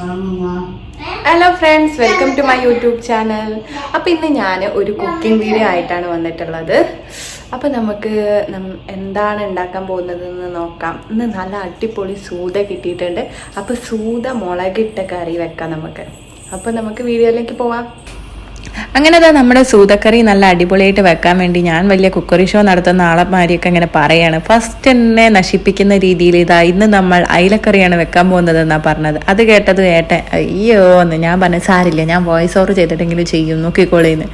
Hello friends welcome to my YouTube channel അപ്പോൾ ഇന്ന് ഞാൻ ഒരു കുക്കിംഗ് വീഡിയോ ആയിട്ടാണ് വന്നിട്ടുള്ളത്. അപ്പോൾ നമുക്ക് എന്താണ് ഉണ്ടാക്കാൻ പോകുന്നതെന്ന് നോക്കാം. ഇന്ന് നല്ല അടിപൊളി സൂത കിട്ടിയിട്ടുണ്ട്. അപ്പോൾ സൂത മുളകിട്ട കറി വെക്കാം നമുക്ക്. അപ്പോൾ നമുക്ക് വീഡിയോയിലേക്ക് പോവാം. അങ്ങനെ അതാ നമ്മുടെ സൂതക്കറി നല്ല അടിപൊളിയായിട്ട് വെക്കാൻ വേണ്ടി ഞാൻ വലിയ കുക്കറി ഷോ നടത്തുന്ന ആളന്മാരെയൊക്കെ ഇങ്ങനെ പറയാണ്. ഫസ്റ്റ് എന്നെ നശിപ്പിക്കുന്ന രീതിയിൽ ഇതാ ഇന്ന് നമ്മൾ അയിലക്കറിയാണ് വെക്കാൻ പോകുന്നത് എന്നാ പറഞ്ഞത്. അത് കേട്ടത് ഏട്ടൻ അയ്യോ എന്ന് ഞാൻ പറഞ്ഞു സാരില്ല ഞാൻ വോയിസ് ഓവർ ചെയ്തിട്ടെങ്കിലും ചെയ്യും നോക്കിക്കോളേന്ന്.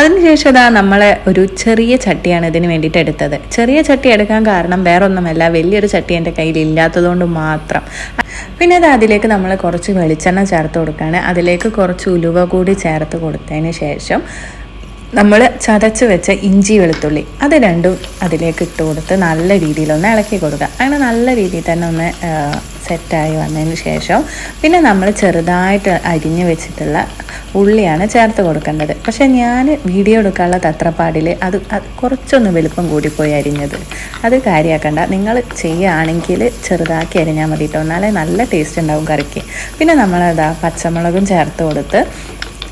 അതിനുശേഷം ഇതാ നമ്മളെ ഒരു ചെറിയ ചട്ടിയാണ് ഇതിന് വേണ്ടിയിട്ട് എടുത്തത്. ചെറിയ ചട്ടി എടുക്കാൻ കാരണം വേറൊന്നുമല്ല വലിയൊരു ചട്ടി എന്റെ കയ്യിൽ ഇല്ലാത്തതുകൊണ്ട് മാത്രം. പിന്നെ അത് അതിലേക്ക് നമ്മൾ കുറച്ച് വെളിച്ചെണ്ണ ചേർത്ത് കൊടുക്കുകയാണ് അതിലേക്ക് കുറച്ച് ഉലുവ കൂടി ചേർത്ത് കൊടുത്തതിന് ശേഷം നമ്മൾ ചതച്ച് വെച്ച ഇഞ്ചി വെളുത്തുള്ളി അത് രണ്ടും അതിലേക്ക് ഇട്ട് കൊടുത്ത് നല്ല രീതിയിലൊന്ന് ഇളക്കി കൊടുക്കുക. അങ്ങനെ നല്ല രീതിയിൽ തന്നെ ഒന്ന് സെറ്റായി വന്നതിന് ശേഷം പിന്നെ നമ്മൾ ചെറുതായിട്ട് അരിഞ്ഞ് വെച്ചിട്ടുള്ള ഉള്ളിയാണ് ചേർത്ത് കൊടുക്കേണ്ടത്. പക്ഷേ ഞാൻ വീഡിയോ എടുക്കാനുള്ള തത്രപ്പാടിൽ അത് അത് കുറച്ചൊന്ന് വലുപ്പം കൂടിപ്പോയി അരിഞ്ഞത്. അത് കാര്യമാക്കണ്ട നിങ്ങൾ ചെയ്യുകയാണെങ്കിൽ ചെറുതാക്കി അരിഞ്ഞാൽ മതി കേട്ടോ എന്നാലേ നല്ല ടേസ്റ്റ് ഉണ്ടാവും കറിക്ക്. പിന്നെ നമ്മളതാ പച്ചമുളകും ചേർത്ത് കൊടുത്ത്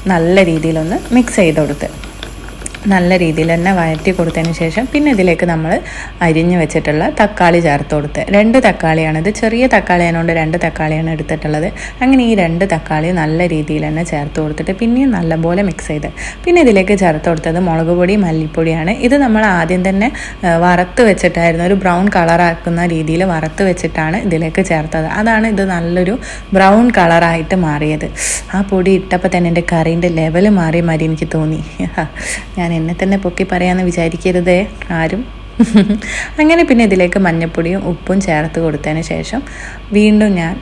നല്ല രീതിയിലൊന്ന് മിക്സ് ചെയ്ത് കൊടുത്ത്. നല്ല രീതിയിൽ തന്നെ വഴറ്റി കൊടുത്തതിന് ശേഷം പിന്നെ ഇതിലേക്ക് നമ്മൾ അരിഞ്ഞു വെച്ചിട്ടുള്ള തക്കാളി ചേർത്ത് കൊടുത്ത്. രണ്ട് തക്കാളിയാണ് ഇത്. ചെറിയ തക്കാളി ആയതുകൊണ്ട് രണ്ട് തക്കാളിയാണ് എടുത്തിട്ടുള്ളത്. അങ്ങനെ ഈ രണ്ട് തക്കാളി നല്ല രീതിയിൽ തന്നെ ചേർത്ത് കൊടുത്തിട്ട് പിന്നെയും നല്ലപോലെ മിക്സ് ചെയ്ത്. പിന്നെ ഇതിലേക്ക് ചേർത്ത് കൊടുത്തത് മുളക് പൊടി മല്ലിപ്പൊടിയാണ്. ഇത് നമ്മൾ ആദ്യം തന്നെ വറുത്ത് വെച്ചിട്ടായിരുന്നു. ഒരു ബ്രൗൺ കളറാക്കുന്ന രീതിയിൽ വറുത്ത് വെച്ചിട്ടാണ് ഇതിലേക്ക് ചേർത്തത്. അതാണ് ഇത് നല്ലൊരു ബ്രൗൺ കളറായിട്ട് മാറിയത്. ആ പൊടി ഇട്ടപ്പോൾ തന്നെ എന്റെ കറീന്റെ ലെവൽ മാറി മാറി എനിക്ക് തോന്നി. ഞാൻ എന്നെ തന്നെ പൊക്കി പറയാമെന്ന് വിചാരിക്കരുതേ ആരും. അങ്ങനെ പിന്നെ ഇതിലേക്ക് മഞ്ഞപ്പൊടിയും ഉപ്പും ചേർത്ത് കൊടുത്തതിന് ശേഷം വീണ്ടും ഞാൻ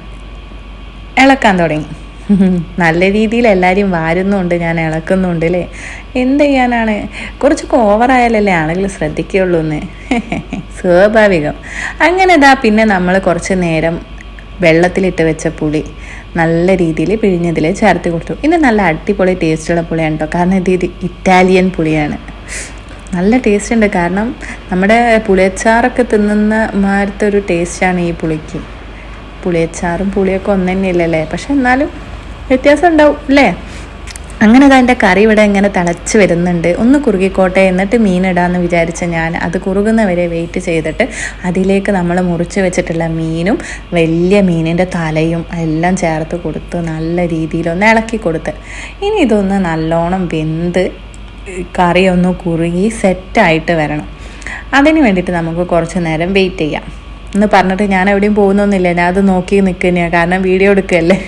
ഇളക്കാൻ തുടങ്ങി. നല്ല രീതിയിൽ എല്ലാവരും വാരുന്നുണ്ട് ഞാൻ ഇളക്കുന്നുണ്ട് അല്ലേ എന്ത് ചെയ്യാനാണ്? കുറച്ചൊക്കെ ഓവറായാലല്ലേ ആളുകൾ ശ്രദ്ധിക്കുകയുള്ളൂ എന്ന്. സ്വാഭാവികം. അങ്ങനെ ഇതാ പിന്നെ നമ്മൾ കുറച്ച് നേരം വെള്ളത്തിലിട്ട് വെച്ച പുളി. നല്ല രീതിയിൽ പിഴിഞ്ഞതിൽ ചേർത്ത് കൊടുത്തു. ഇത് നല്ല അടിപൊളി ടേസ്റ്റുള്ള പുളിയാണ് കേട്ടോ കാരണം ഇത് ഇറ്റാലിയൻ പുളിയാണ്. നല്ല ടേസ്റ്റ് ഉണ്ട്. കാരണം നമ്മുടെ പുളിയച്ചാറൊക്കെ തിന്നുന്ന മാരത്തെ ഒരു ടേസ്റ്റാണ് ഈ പുളിക്ക്. പുളിയച്ചാറും പുളിയൊക്കെ ഒന്നു തന്നെയല്ലേ പക്ഷെ എന്നാലും വ്യത്യാസം ഉണ്ടാവും അല്ലേ? അങ്ങനെ അതാ എന്റെ കറി ഇവിടെ ഇങ്ങനെ തിളച്ച് വരുന്നുണ്ട്. ഒന്ന് കുറുകിക്കോട്ടെ എന്നിട്ട് മീനിടാമെന്ന് വിചാരിച്ച ഞാൻ അത് കുറുകുന്നവരെ വെയിറ്റ് ചെയ്തിട്ട് അതിലേക്ക് നമ്മൾ മുറിച്ച് വെച്ചിട്ടുള്ള മീനും വലിയ മീനിന്റെ തലയും എല്ലാം ചേർത്ത് കൊടുത്ത് നല്ല രീതിയിലൊന്ന് ഇളക്കി കൊടുത്ത്. ഇനി ഇതൊന്ന് നല്ലോണം വെന്ത് കറിയൊന്ന് കുറുകി സെറ്റായിട്ട് വരണം. അതിന് വേണ്ടിയിട്ട് നമുക്ക് കുറച്ച് നേരം വെയിറ്റ് ചെയ്യാം. എന്ന് പറഞ്ഞിട്ട് ഞാൻ എവിടെയും പോകുന്നൊന്നുമില്ല. ഞാൻ അത് നോക്കി നിൽക്കുന്നതാണ് കാരണം വീഡിയോ എടുക്കുകയല്ലേ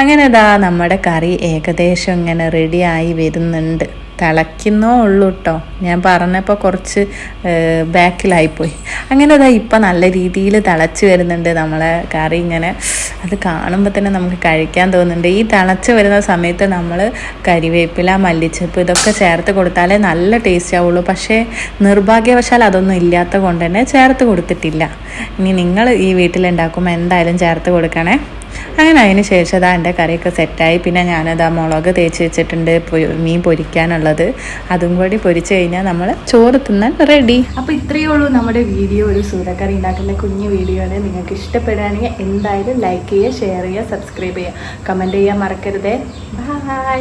അങ്ങനെ ഇതാ നമ്മുടെ കറി ഏകദേശം ഇങ്ങനെ റെഡിയായി വരുന്നുണ്ട്. തിളയ്ക്കുന്നോ ഉള്ളൂ കേട്ടോ ഞാൻ പറഞ്ഞപ്പോൾ കുറച്ച് ബാക്കിലായിപ്പോയി അങ്ങനെ ഇതാ ഇപ്പം നല്ല രീതിയിൽ തിളച്ച് വരുന്നുണ്ട് നമ്മളെ കറി ഇങ്ങനെ. അത് കാണുമ്പോൾ തന്നെ നമുക്ക് കഴിക്കാൻ തോന്നുന്നുണ്ട്. ഈ തിളച്ച് വരുന്ന സമയത്ത് നമ്മൾ കരിവേപ്പില മല്ലിച്ചപ്പ് ഇതൊക്കെ ചേർത്ത് കൊടുത്താലേ നല്ല ടേസ്റ്റ് ആവുള്ളൂ. പക്ഷേ നിർഭാഗ്യവശാൽ അതൊന്നും ഇല്ലാത്ത കൊണ്ട് തന്നെ ചേർത്ത് കൊടുത്തിട്ടില്ല. ഇനി നിങ്ങൾ ഈ വീട്ടിലുണ്ടാക്കുമ്പോൾ എന്തായാലും ചേർത്ത് കൊടുക്കണേ. അങ്ങനെ അതിന് ശേഷം അതാ എന്റെ കറിയൊക്കെ സെറ്റായി. പിന്നെ ഞാനതാ മുളക് തേച്ച് വെച്ചിട്ടുണ്ട് മീൻ പൊരിക്കാനുള്ളത്. അതും കൂടി പൊരിച്ച് കഴിഞ്ഞാൽ നമ്മൾ ചോറ് തിന്നാൻ റെഡി അപ്പോൾ ഇത്രയേ ഉള്ളൂ നമ്മുടെ വീഡിയോ. ഒരു സൂരക്കറി ഉണ്ടാക്കുന്ന കുഞ്ഞു വീഡിയോ ആണ് നിങ്ങൾക്ക് ഇഷ്ടപ്പെടുകയാണെങ്കിൽ എന്തായാലും ലൈക്ക് ചെയ്യുക ഷെയർ ചെയ്യുക സബ്സ്ക്രൈബ് ചെയ്യുക. കമന്റ് ചെയ്യാൻ മറക്കരുതേ. ബൈ